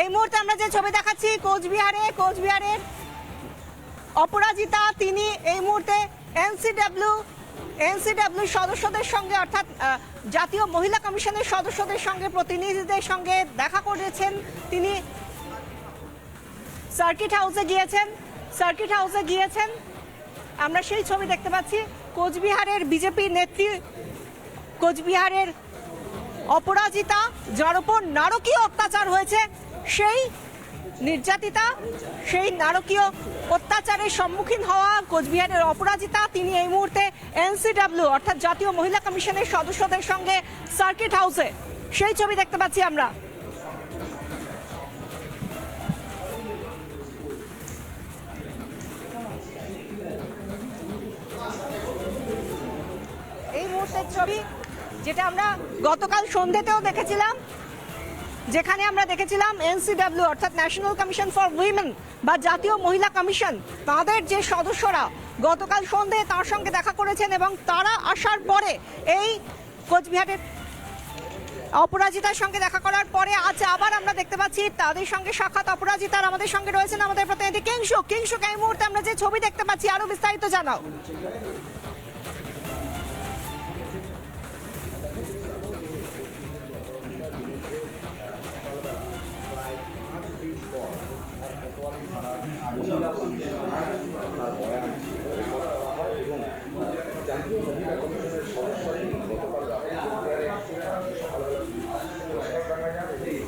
এই মুহূর্তে আমরা যে ছবি দেখাচ্ছি, কোচবিহারে, কোচবিহারের অপরাজিতা, তিনি এই মুহূর্তে এনসিডব্লিউ এনসিডব্লিউ সদস্যদের সঙ্গে, অর্থাৎ জাতীয় মহিলা কমিশনের সদস্যদের সঙ্গে, প্রতিনিধিদের সঙ্গে দেখা করেছেন তিনি। সার্কিট হাউসে গিয়েছেন, সার্কিট হাউসে গিয়েছেন। আমরা সেই ছবি দেখতে পাচ্ছি। কোচবিহারের বিজেপি নেত্রী, কোচবিহারের অপরাজিতা, যার উপর নারকীয় অত্যাচার হয়েছে, সেই নির্যাতিতা, সেই নারকীয় অত্যাচারের সম্মুখীন হওয়া কোচবিহারের অপরাজিতা, তিনি এই মুহূর্তে এনসিডব্লিউ, অর্থাৎ জাতীয় মহিলা কমিশনের সদস্যদের সঙ্গে সার্কিট হাউসে। সেই ছবি দেখতে পাচ্ছি আমরা। এই মুহূর্তের ছবি যেটা আমরা গতকাল সন্ধ্যেতেও দেখেছিলাম, যেখানে আমরা দেখেছিলাম এনসিডব্লিউ, অর্থাৎ ন্যাশনাল কমিশন ফর উইমেন বা জাতীয় মহিলা কমিশন, তাদের যে সদস্যরা গতকাল সন্ধে তার সঙ্গে দেখা করেছেন এবং তারা আসার পরে এই কোচবিহারের অপরাজিতার সঙ্গে দেখা করার পরে আজ আবার আমরা দেখতে পাচ্ছি তাদের সঙ্গে সাক্ষাৎ। অপরাজিতার আমাদের সঙ্গে রয়েছেন আমাদের প্রতিনিধি কিংসুক কিংসুক এই মুহূর্তে আমরা যে ছবি দেখতে পাচ্ছি, আরও বিস্তারিত জানাও।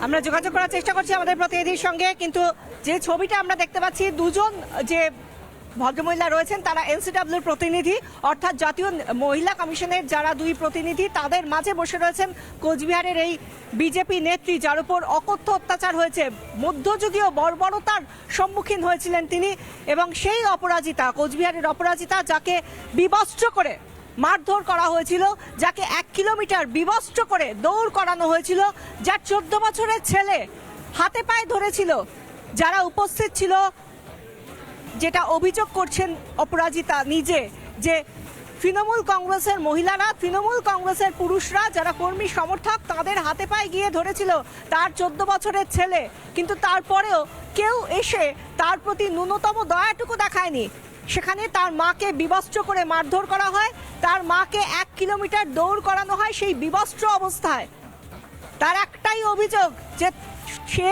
আমরা যোগাযোগ করার চেষ্টা করছি আমাদের প্রতিনিধির সঙ্গে, কিন্তু যে ছবিটা আমরা দেখতে পাচ্ছি, দুজন যে ভদ্রমহিলা রয়েছেন, তারা এনসিডাব্লিউর প্রতিনিধি। অর্থাৎ জাতীয় মহিলা কমিশনের যারা দুই প্রতিনিধি, তাদের মাঝে বসে রয়েছেন কোচবিহারের এই বিজেপি নেত্রী, যার উপর অকথ্য অত্যাচার হয়েছে। মধ্যযুগীয় বর্বরতার সম্মুখীন হয়েছিলেন তিনি এবং সেই অপরাজিতা, কোচবিহারের অপরাজিতা, যাকে বিবস্ত্র করে মারধর করা হয়েছিল, যাকে এক কিলোমিটার বিবস্ত্র করে দৌড় করানো হয়েছিল, যার চোদ্দ বছরের ছেলে হাতে পায়ে ধরেছিল, যারা উপস্থিত ছিল যেটা অভিযোগ করছেন অপরাজিতা নিজে, যে তৃণমূল কংগ্রেসের মহিলারা, তৃণমূল কংগ্রেসের পুরুষরা যারা কর্মী সমর্থক, তাদের হাতে পায়ে গিয়ে ধরেছিল তার চোদ্দ বছরের ছেলে। কিন্তু তারপরেও কেউ এসে তার প্রতি ন্যূনতম দয়াটুকু দেখায়নি। সেখানে তার মাকে বিবস্ত্র করে মারধর করা হয়। তার মাকে এক কিলোমিটার দৌড় করানো হয় সেই বিবস্ত্র অবস্থায়। তার একটাই অভিযোগ যে সে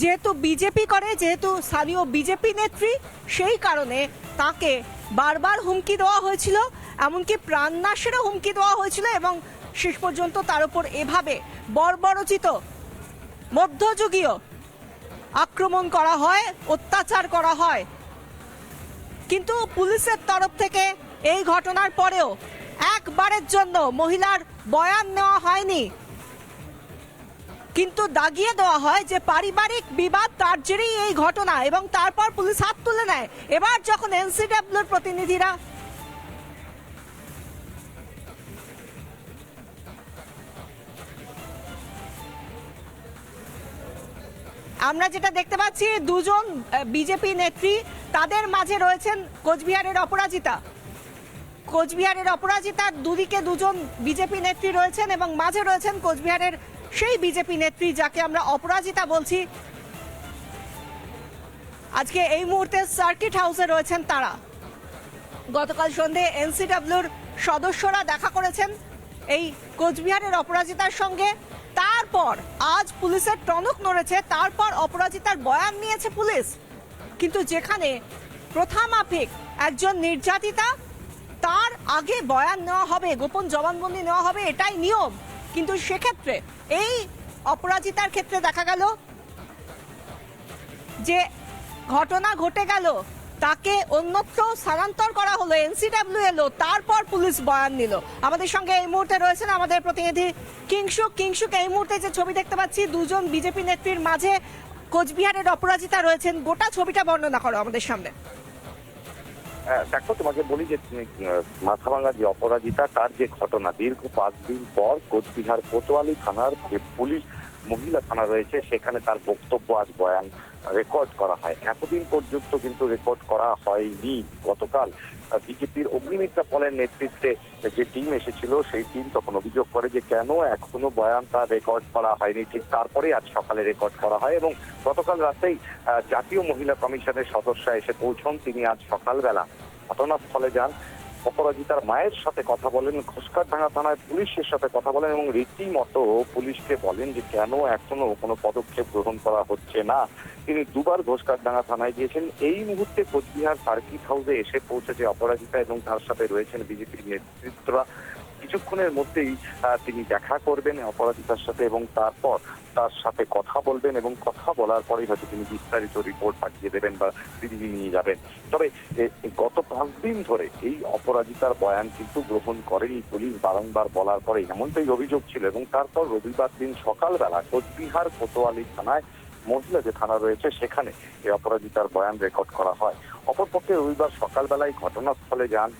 যেহেতু বিজেপি করে, যেহেতু স্থানীয় বিজেপি নেত্রী, সেই কারণে তাকে বারবার হুমকি দেওয়া হয়েছিল। এমনকি প্রাণনাশেরও হুমকি দেওয়া হয়েছিল এবং শেষ পর্যন্ত তার উপর এভাবে বর্বরচিত মধ্যযুগীয় আক্রমণ করা হয়, অত্যাচার করা হয়। কিন্তু পুলিশের তরফ থেকে এই ঘটনার পরেও একবারের জন্য মহিলার বয়ান নেওয়া হয়নি। কিন্তু দাগিয়ে দেওয়া হয় যে পারিবারিক বিবাদ তার জেরেই এই ঘটনা এবং তারপর পুলিশ হাত তুলে নেয়। এবার যখন এনসিডব্লিউর প্রতিনিধিরা আমরা যেটা দেখতে পাচ্ছি, দুজন বিজেপি নেত্রী, তাদের মাঝে রয়েছেন কোচবিহারের অপরাজিতা। কোচবিহারের অপরাজিতার দুদিকে দুজন বিজেপি নেত্রী রয়েছেন এবং মাঝে রয়েছেন কোচবিহারের সেই বিজেপি নেত্রী যাকে আমরা অপরাজিতা বলছি। আজকে এই মুহূর্তে সার্কিট হাউসে রয়েছেন তারা। গতকাল সন্ধে এনসিডব্লিউর সদস্যরা দেখা করেছেন এই কোচবিহারের অপরাজিতার সঙ্গে। তারপর আজ পুলিশের টনক নড়েছে, তারপর অপরাজিতার বয়ান নিয়েছে পুলিশ। কিন্তু যেখানে প্রথা একজন নির্যাতিতা, তার আগে বয়ান নেওয়া হবে, গোপন জবানবন্দি নেওয়া হবে, এটাই নিয়ম। কিন্তু সেক্ষেত্রে এই অপরাজিতার ক্ষেত্রে দেখা গেল যে ঘটনা ঘটে গেল, তাকে অন্যত্র স্থানান্তর করা হলো, এনসিডব্লিউ এলো, তারপর পুলিশ বয়ান নিল। আমাদের সঙ্গে এই মুহূর্তে রয়েছেন আমাদের প্রতিনিধি কিংসুক কিংসুক, এই মুহূর্তে যে ছবি দেখতে পাচ্ছি, দুজন বিজেপি নেত্রীর মাঝে কোচবিহারের অপরাজিতা রয়েছেন। গোটা ছবিটা বর্ণনা করো আমাদের সামনে। দেখো তোমাকে বলি যে মাথাভাঙ্গা যে অপরাজিতা, তার যে ঘটনা, দীর্ঘ পাঁচ দিন পর কোচবিহার কোতোয়ালি থানার পুলিশ মহিলা থানা রয়েছে, সেখানে তার বক্তব্য আজ বয়ান রেকর্ড করা হয়। এতদিন পর্যন্ত কিন্তু রেকর্ড করা হয়নি। গতকাল বিজেপির অগ্নিমিত্রা পলের নেতৃত্বে যে টিম এসেছিল, সেই টিম তখন অভিযোগ করে যে কেন এখনও বয়ান তার রেকর্ড করা হয়নি। ঠিক তারপরে আজ সকালে রেকর্ড করা হয় এবং গতকাল রাতেই জাতীয় মহিলা কমিশনের সদস্য এসে পৌঁছন। তিনি আজ সকালবেলা ঘটনাস্থলে যান। অপরাজিতার মায়ের সাথে কথা বলেন, ঘোষকারডাঙ্গা থানায় পুলিশের সাথে কথা বলেন এবং রীতিমতো পুলিশকে বলেন যে কেন এখনও কোনো পদক্ষেপ গ্রহণ করা হচ্ছে না। তিনি দুবার ঘোষকারডাঙ্গা থানায় গিয়েছেন। এই মুহূর্তে কোচবিহার সার্কিট হাউসে এসে পৌঁছেছে অপরাজিতা এবং তার সাথে রয়েছেন বিজেপির নেতৃত্বরা। কিছুক্ষণের মধ্যেই তিনি দেখা করবেন অপরাজিতার সাথে এবং তারপর তার সাথে কথা বলবেন এবং কথা বলার পরেই হয়তো তিনি বিস্তারিত রিপোর্ট পাঠিয়ে দেবেন বা দিল্লি নিয়ে যাবেন। তবে গত পাঁচ দিন ধরে এই অপরাজিতার বয়ান কিন্তু গ্রহণ করেনি পুলিশ বারংবার বলার পরে এমনটাই অভিযোগ ছিল এবং তারপর রবিবার দিন সকালবেলা কোচবিহার কোতোয়ালি থানায় মহিলা যে থানা রয়েছে, সেখানে এই অপরাজিতার বয়ান রেকর্ড করা হয়। অপরপক্ষে রবিবার সকালবেলায় ঘটনাস্থলে যান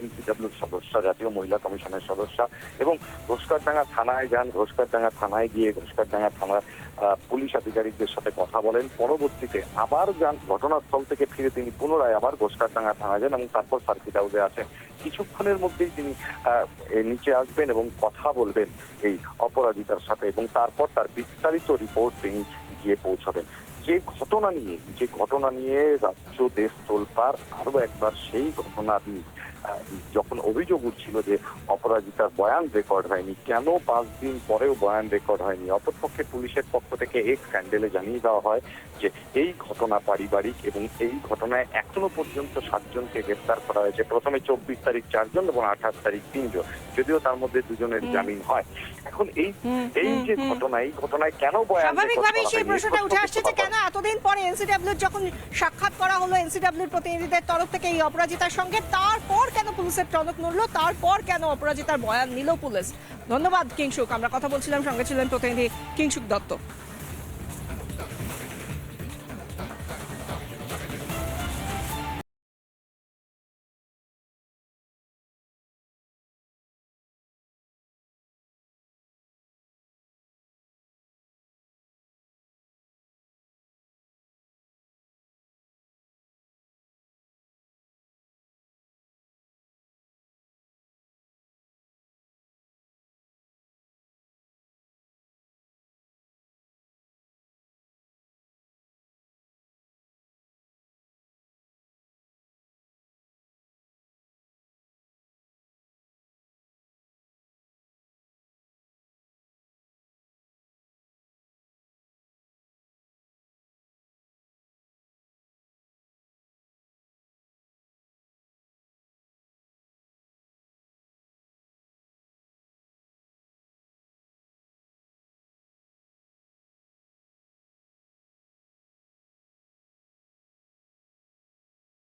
এনসিডব্লিউর সদস্য, জাতীয় মহিলা কমিশনের সদস্য এবং ঘোষকারডাঙ্গা থানায় যান। ঘোষকারডাঙ্গা থানায় গিয়ে ঘোষকারডাঙ্গা থানার পুলিশ আধিকারিকদের সাথে কথা বলেন। পরবর্তীতে আবার যান। ঘটনাস্থল থেকে ফিরে তিনি পুনরায় আবার ঘোষকারডাঙ্গা থানায় যান এবং তারপর সার্কিট হাউসে আসেন। কিছুক্ষণের মধ্যেই তিনি নিচে আসবেন এবং কথা বলবেন এই অপরাজিতার সাথে এবং তারপর তার বিস্তারিত রিপোর্ট তিনি গিয়ে পৌঁছাবেন। যে ঘটনা নিয়ে, যে ঘটনা নিয়ে রাজ্য দেশ তোলপাড় আরও একবার সেই ঘটনা নিয়ে যখন অভিযোগ উঠছিল যে অপরাজিতার বয়ান রেকর্ড হয়নি কেন পাঁচ দিন পরেও বয়ান রেকর্ড হয়নি? অপরপক্ষে পুলিশের পক্ষ থেকে এক স্যান্ডেলে জানিয়ে দেওয়া হয় যে এই ঘটনা পারিবারিক এবং এই ঘটনায় এখনও পর্যন্ত সাতজনকে গ্রেফতার করা হয়েছে। প্রথমে চব্বিশ তারিখ চারজন এবং আঠাশ তারিখ তিনজন। যদিও তার মধ্যে দুজনের। জামিন হয়। এখন এই এই যে। ঘটনা এই ঘটনায় কেন বয়ান স্বাভাবিকভাবেই সেই প্রশ্নটা উঠে আসছে যে কেন এতদিন পরে এনসিডব্লিউ যখন সাক্ষাৎ করা হলো এনসিডব্লিউর প্রতিনিধিদের তরফ থেকে এই অপরাজিতার সঙ্গে তারপর কেন পুলিশের টনক নড়ল? তারপর কেন অপরাজিতার বয়ান নিল পুলিশ? ধন্যবাদ, কিংসুক। আমরা কথা বলছিলাম, সঙ্গে ছিলেন প্রতিনিধি কিংসুক দত্ত।